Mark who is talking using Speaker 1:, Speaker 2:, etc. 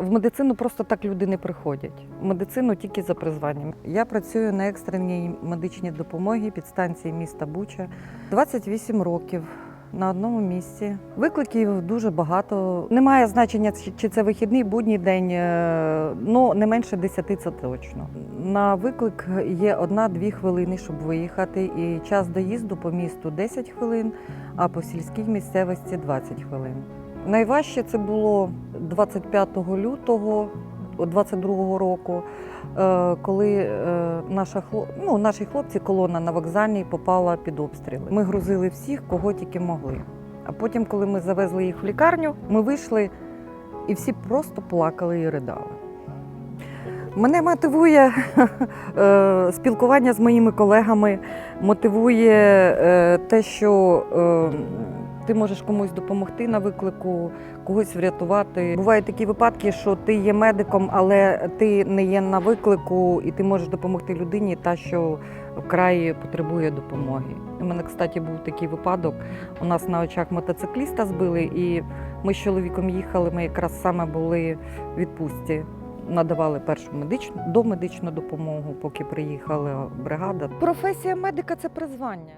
Speaker 1: В медицину просто так люди не приходять. В медицину тільки за призванням. Я працюю на екстреній медичній допомогі підстанції міста Буча 28 років. На одному місці викликів дуже багато. Немає значення, чи- це вихідний будній день, е, ну не менше 10 це точно. На виклик є одна-дві хвилини, щоб виїхати, і час доїзду по місту 10 хвилин, а по сільській місцевості 20 хвилин. Найважче це було 25 лютого 22 року, е, коли е, наша ну, наші хлопці, колона на вокзальній попала під обстріли. Ми грузили всіх, кого тільки могли. А потім, коли ми завезли їх в лікарню, ми вийшли і всі просто плакали і ридали. Мене мотивує е, спілкування з моїми колегами, мотивує е, те, що е, ти можеш комусь допомогти на виклику, когось врятувати. Бувають такі випадки, що ти є медиком, але ти не є на виклику, і ти можеш допомогти людині, та що вкрай потребує допомоги. У мене, кстати, був такий випадок. У нас на очах мотоцикліста збили, і ми з чоловіком їхали. Ми якраз саме були в відпустці. Надавали першу медичну домедичну допомогу, поки приїхала бригада. Професія медика це призвання.